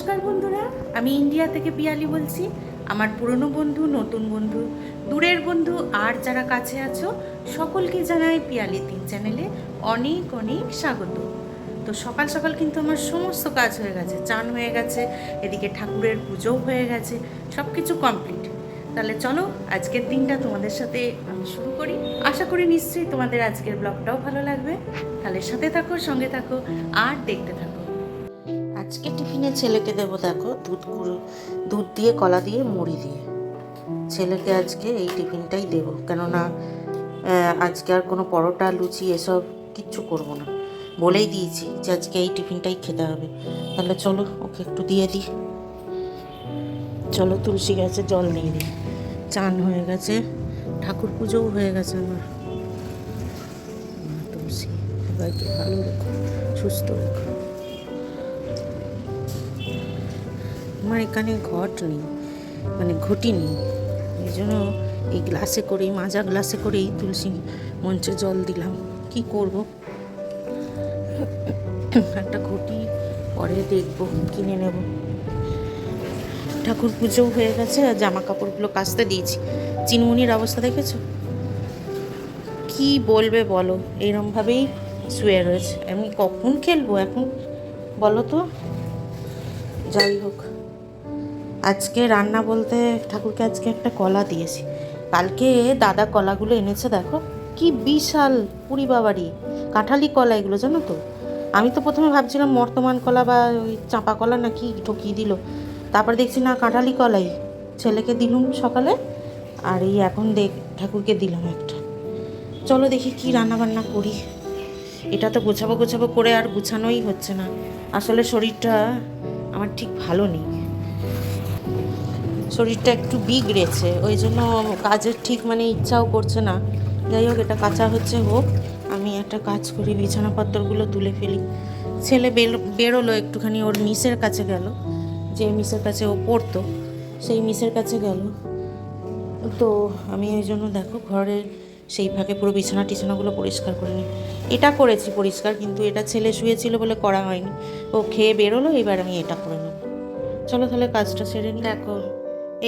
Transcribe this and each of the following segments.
নমস্কার বন্ধুরা, আমি ইন্ডিয়া থেকে পিয়ালি বলছি। আমার পুরনো বন্ধু, নতুন বন্ধু, দূরের বন্ধু, আর যারা কাছে আছো, সকলকে জানাই পিয়ালি তিন চ্যানেলে অনেক অনেক স্বাগত। তো সকাল সকাল কিন্তু আমার সমস্ত কাজ হয়ে গেছে, চান হয়ে গেছে, এদিকে ঠাকুরের পুজোও হয়ে গেছে সব কিছু কমপ্লিট তাহলে চলো, আজকের দিনটা তোমাদের সাথে আমি শুরু করি। আশা করি নিশ্চয়ই তোমাদের আজকের ব্লগটাও ভালো লাগবে। তাহলে সাথে থাকো, সঙ্গে থাকো, আর দেখতে থাকো। আজকে টিফিনে ছেলেকে দেবো দেখো, দুধ গুঁড়ো, দুধ দিয়ে, কলা দিয়ে, মুড়ি দিয়ে। ছেলেকে আজকে এই টিফিনটাই দেবো, কেননা আজকে আর কোনো পরোটা, লুচি এসব কিচ্ছু করব না। বলেই দিয়েছি যে আজকে এই টিফিনটাই খেতে হবে। তাহলে চলো, ওকে একটু দিয়ে দিই। চলো তুলসী গাছে জল নিয়ে দিই চান হয়ে গেছে, ঠাকুর পুজোও হয়ে গেছে আমার। তুলসী সবাইকে ভালো রেখো সুস্থ রেখো। আমার এখানে ঘট নেই মানে ঘটি নেই। এই জন্য এই গ্লাসে করেই, মাজা গ্লাসে করেই তুলসী মঞ্চে জল দিলাম। কি করব? একটা ঘটি, পরে দেখব, কিনে নেব। ঠাকুর পুজো হয়ে গেছে, আর জামা কাপড়গুলো কাচতে দিয়েছি। চিনমুনির অবস্থা দেখেছ? কি বলবে বলো? এইরমভাবেই শুয়ে রয়েছে। আমি কখন খেলব এখন? বলো তো? যাই হোক। আজকে রান্না বলতে ঠাকুরকে আজকে একটা কলা দিয়েছি। কালকে দাদা কলাগুলো এনেছে, দেখো। কি বিশাল পুরি বাবারি। কাঁঠালি কলা এগুলো, জানো তো? আমি তো প্রথমে ভাবছিলাম বর্তমান কলা বা ওই চাঁপা কলা না কি ঠকিয়ে দিল। তারপর দেখছি না, কাঁঠালি কলাই। ছেলেকে দিলুম সকালে, আর এই এখন দেখ, ঠাকুরকে দিলাম একটা। চলো দেখি কি রান্না বান্না করি। এটা তো গোছাবো গোছাবো করে আর গুছানোই হচ্ছে না। আসলে শরীরটা আমার ঠিক ভালো নেই। শরীরটা একটু বিগড়েছে, ওই জন্য কাজের ঠিক মানে ইচ্ছাও করছে না। যাই হোক, এটা কাঁচা হচ্ছে, হোক, আমি একটা কাজ করি, বিছানাপত্রগুলো তুলে ফেলি। ছেলে বের বেরোলো একটুখানি, ওর মিসের কাছে গেল, যে মিসের কাছে ও পড়তো, সেই মিসের কাছে গেল। তো আমি এই জন্য দেখো ঘরের সেই ফাঁকে পুরো বিছানা টিছানাগুলো পরিষ্কার করে নিই। এটা করেছি পরিষ্কার, কিন্তু এটা ছেলে শুয়েছিল বলে করা হয়নি। ও খেয়ে বেরোলো, এবার আমি এটা করে নেব। চলো তাহলে কাজটা সেরে নিই। দেখো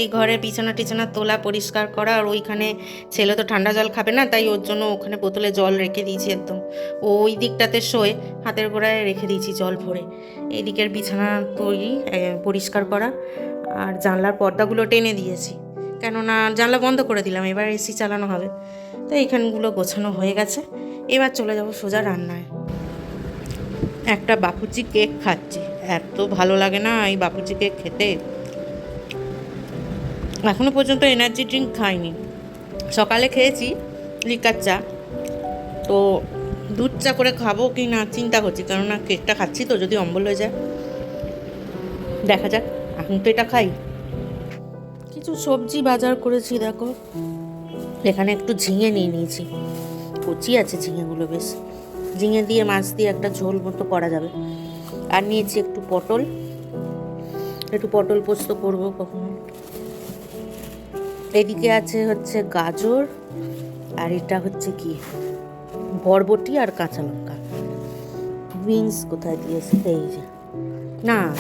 এই ঘরে বিছানা টিছানা তোলা, পরিষ্কার করা, আর ওইখানে ছেলে তো ঠান্ডা জল খাবে না, তাই ওর জন্য ওখানে বোতলে জল রেখে দিয়েছি একদম। ওই দিকটাতে শোয়ে, হাতের গোড়ায় রেখে দিয়েছি জল ভরে। এই দিকের বিছানা তৈরি পরিষ্কার করা, আর জানলার পর্দাগুলো টেনে দিয়েছি। কেননা জানলা বন্ধ করে দিলাম, এবার এসি চালানো হবে। তো এইখানগুলো গোছানো হয়ে গেছে, এবার চলে যাব সোজা রান্নায়। একটা বাপুচি কেক খাচ্ছি, এত ভালো লাগে না এই বাপুচি কেক খেতে। এখনও পর্যন্ত এনার্জি ড্রিঙ্ক খাইনি। সকালে খেয়েছি লিকার চা। তো দুধ চা করে খাব কি না চিন্তা করছি কেননা কেকটা খাচ্ছি তো যদি অম্বল হয়ে যায়। দেখা যাক এখন তো এটা খাই। কিছু সবজি বাজার করেছি দেখো। এখানে একটু ঝিঙে নিয়ে নিয়েছি। কচি আছে ঝিঙেগুলো বেশ। ঝিঙে দিয়ে মাছ দিয়ে একটা ঝোল মতো করা যাবে। আর নিয়েছি একটু পটল। একটু পটল পোস্ত করব কখনো। এদিকে আছে হচ্ছে গাজর, আর এটা হচ্ছে কি? বরবটি আর কাঁচা লঙ্কা। বিনস কোথায় দিয়েছে? এই যে। না,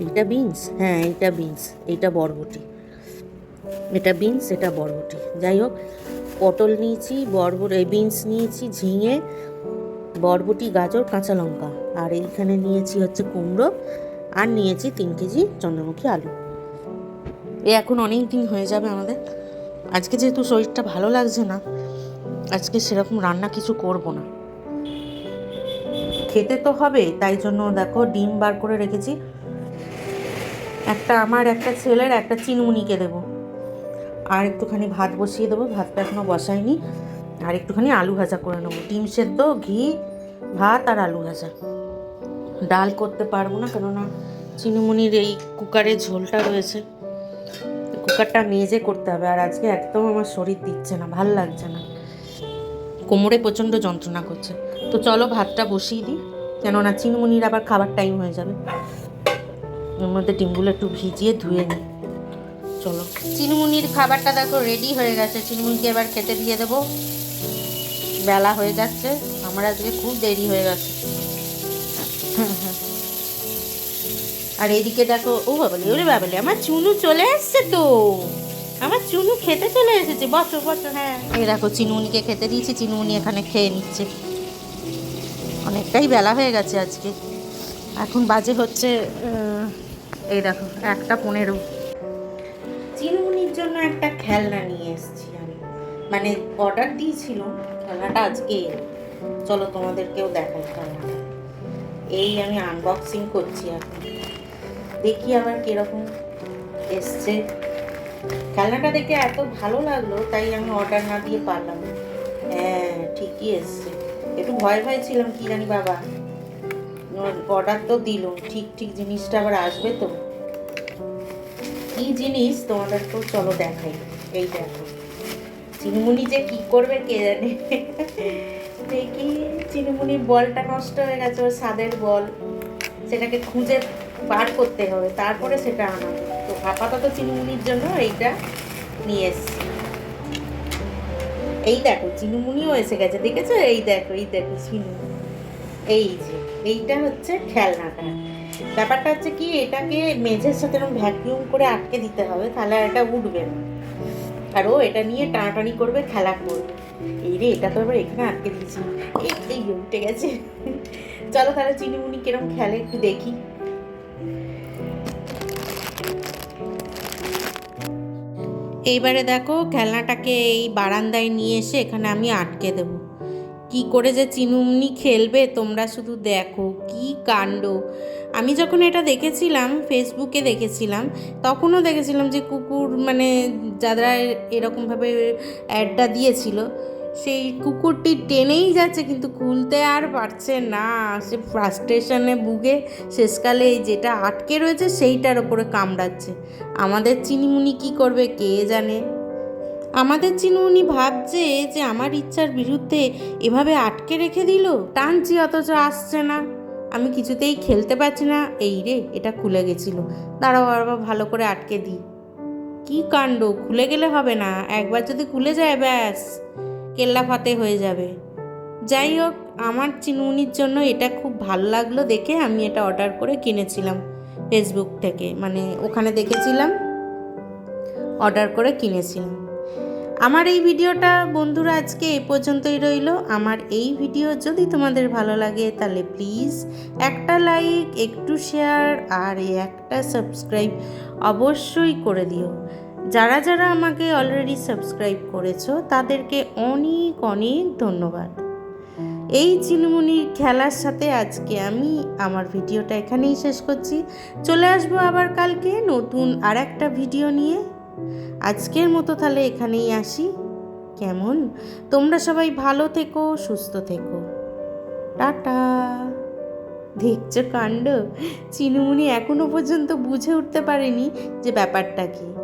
এটা বিনস। হ্যাঁ এটা বিনস, এটা বরবটি। এটা বিনস, এটা বরবটি। যাই হোক, পটল নিয়েছি, বরবট বিনস নিয়েছি, ঝিঙে, বরবটি, গাজর, কাঁচা লঙ্কা। আর এইখানে নিয়েছি হচ্ছে কুমড়ো, আর নিয়েছি তিন কেজি চন্দ্রমুখী আলু। এ এখন অনেক দিন হয়ে যাবে আমাদের। আজকে যেহেতু শরীরটা ভালো লাগছে না, আজকে সেরকম রান্না কিছু করব না। খেতে তো হবে, তাই জন্য দেখো ডিম বার করে রেখেছি। একটা আমার, একটা ছেলের, একটা চিনমুনিকে দেবো। আর একটুখানি ভাত বসিয়ে দেবো, ভাতটা এখনও বসাইনি আর একটুখানি আলু ভাজা করে নেব। ডিম সেদ্ধ, ঘি, ভাত আর আলু ভাজা। ডাল করতে পারব না, কেননা চিনিমুনির এই কুকারের ঝোলটা রয়েছে। কুকারটা মেজে করতে হবে। আর আজকে একদম আমার শরীর দিচ্ছে না, ভালো লাগছে না। কোমরে প্রচণ্ড যন্ত্রণা করছে। তো চলো ভাতটা বসিয়ে দিই, কেননা চিনমুনির আবার খাবার টাইম হয়ে যাবে। ওর মধ্যে ডিমগুলো একটু ভিজিয়ে ধুয়ে নিই। চলো। চিনমুনির খাবারটা দেখো রেডি হয়ে গেছে। চিনমুনিকে এবার খেতে দিয়ে দেবো। বেলা হয়ে যাচ্ছে। আমার আজকে খুব দেরি হয়ে গেছে। আর এদিকে দেখো, ও বাবালে ওরে বাবালে আমার চুনু চলে এসছে তো। আমার চুনু খেতে চলে এসেছে, বসো বসো হ্যাঁ। এই দেখো চিনুমনিকে খেতে দিয়েছি চিনুমনি এখানে খেয়ে নিচ্ছে। অনেকটাই বেলা হয়ে গেছে আজকে। এখন বাজে হচ্ছে এই দেখো, একটা পনেরো। চিনুমনির জন্য একটা খেলনা নিয়ে এসেছি আমি। মানে অর্ডার দিয়েছিল খেলনাটা আজকে। চলো তোমাদেরকেও দেখাই খেলনাটা। এই আমি আনবক্সিং করছি এখন। দেখি আমার কীরকম এসছে। খেলনাটা দেখে এত ভালো লাগল, তাই আমি অর্ডার না দিয়ে পারলাম। হ্যাঁ ঠিকই এসছে। একটু ভয় ভয় ছিলাম কি জানি বাবা। অর্ডার তো দিল, ঠিক ঠিক জিনিসটা আবার আসবে তো। কি জিনিস? তোমাদেরকেও চলো দেখাই। এই দেখো। চিনিমুনি যে কি করবে কে জানে? দেখি, চিনিমুনির বলটা নষ্ট হয়ে গেছে, ওর স্বাদের বল। সেটাকে খুঁজে বার করতে হবে, তারপরে সেটা আনাবো তো আপাতত চিনিমুনির জন্য এইটা নিয়ে এসছি। এই দেখো, চিনুমুনিও এসে গেছে, দেখেছ? এই দেখো এই দেখো চিনু। এই যে, এইটা হচ্ছে খেলনাটা। ব্যাপারটা হচ্ছে কি, এটাকে মেঝের সাথে এরকম ভ্যাকিউম করে আটকে দিতে হবে, তাহলে আর এটা উঠবে না। আর ও এটা নিয়ে টানাটানি করবে, খেলা করবে। এই রে, এটা তো আবার এখানে আটকে দিয়েছি এই এই উঠে গেছে। চলো তাহলে চিনিমুনি কিরম খেলে, একটু দেখি। এইবারে দেখো খেলনাটাকে এই বারান্দায় নিয়ে এসে এখানে আমি আটকে দেব। কি করে যে চিনুমনি খেলবে তোমরা শুধু দেখো, কি কাণ্ড। আমি যখন এটা দেখেছিলাম ফেসবুকে দেখেছিলাম, তখনও দেখেছিলাম যে কুকুর মানে যারা এরকমভাবে অ্যাডটা দিয়েছিল সেই কুকুরটি টেনেই যাচ্ছে, কিন্তু খুলতে আর পারছে না। সে ফ্রাস্ট্রেশনে ভুগে শেষকালে যেটা আটকে রয়েছে সেইটার ওপরে কামড়াচ্ছে। আমাদের চিনিমুনি কি করবে কে জানে? আমাদের চিনুমুনি ভাবছে যে আমার ইচ্ছার বিরুদ্ধে এভাবে আটকে রেখে দিল, টানছি অথচ আসছে না। আমি কিছুতেই খেলতে পারছি না। এই রে, এটা খুলে গেছিল। দাঁড়াও আবার ভালো করে আটকে দিই। কি কাণ্ড? খুলে গেলে হবে না। একবার যদি খুলে যায়, ব্যাস। কেল্লা ফাতে হয়ে যাবে। যাই হোক, আমার চিনুনির জন্য এটা খুব ভালো লাগল দেখে আমি এটা অর্ডার করে কিনেছিলাম ফেসবুক থেকে। মানে ওখানে দেখেছিলাম অর্ডার করে কিনেছিলাম। আমার এই ভিডিওটা বন্ধুরা আজকে এ পর্যন্তই রইল। আমার এই ভিডিও যদি তোমাদের ভালো লাগে তাহলে প্লিজ একটা লাইক একটু শেয়ার আর একটা সাবস্ক্রাইব অবশ্যই করে দিও। যারা যারা আমাকে অলরেডি সাবস্ক্রাইব করেছ, তাদেরকে অনেক অনেক ধন্যবাদ। এই চিনুমুনির খেলার সাথে আজকে আমি আমার ভিডিওটা এখানেই শেষ করছি। চলে আসব আবার কালকে নতুন আর একটা ভিডিও নিয়ে। আজকের মতো তাহলে এখানেই আসি। কেমন? তোমরা সবাই ভালো থেকো, সুস্থ থেকো। টাটা। দেখছ কাণ্ড? চিনুমুনি এখনও পর্যন্ত বুঝে উঠতে পারেনি যে ব্যাপারটা কি।